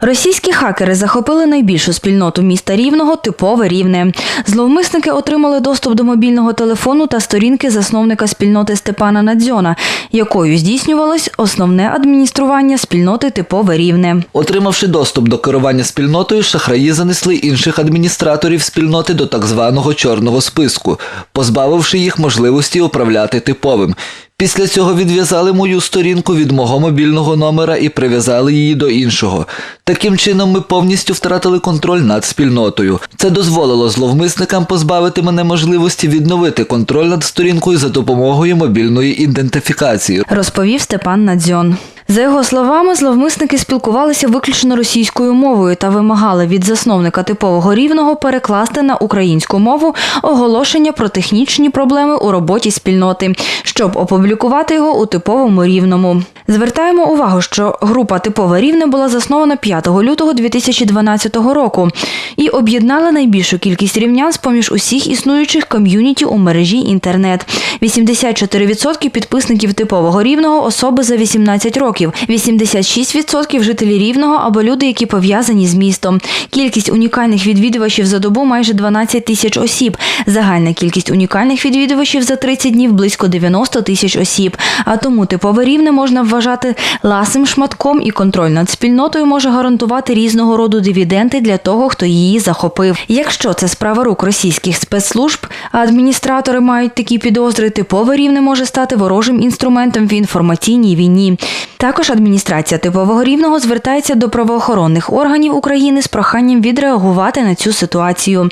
Російські хакери захопили найбільшу спільноту міста Рівного типове рівне. Зловмисники отримали доступ до мобільного телефону та сторінки засновника спільноти Степана Надзьона, якою здійснювалось основне адміністрування спільноти типове рівне. Отримавши доступ до керування спільнотою, шахраї занесли інших адміністраторів спільноти до так званого чорного списку, позбавивши їх можливості управляти типовим. Після цього відв'язали мою сторінку від мого мобільного номера і прив'язали її до іншого. Таким чином, ми повністю втратили контроль над спільнотою. Це дозволило зловмисникам позбавити мене можливості відновити контроль над сторінкою за допомогою мобільної ідентифікації. розповів Степан Надзьон. За його словами, зловмисники спілкувалися виключно російською мовою та вимагали від засновника типового рівного перекласти на українську мову оголошення про технічні проблеми у роботі спільноти, щоб опублікувати його у типовому рівному. Звертаємо увагу, що група типове рівне була заснована 5 лютого 2012 року і об'єднала найбільшу кількість рівнян з поміж усіх існуючих ком'юніті у мережі інтернет. 84% підписників типового рівного особи за 18 років, 86% жителі рівного або люди, які пов'язані з містом. Кількість унікальних відвідувачів за добу майже 12 тисяч осіб. Загальна кількість унікальних відвідувачів за 30 днів близько 90 тисяч осіб. А тому типове рівне можна вважати ласим шматком, і контроль над спільнотою може гарантувати різного роду дивіденди для того, хто її захопив. Якщо це справа рук російських спецслужб, а адміністратори мають такі підозри, типове рівне може стати ворожим інструментом в інформаційній війні. Також адміністрація типового рівного звертається до правоохоронних органів України з проханням відреагувати на цю ситуацію.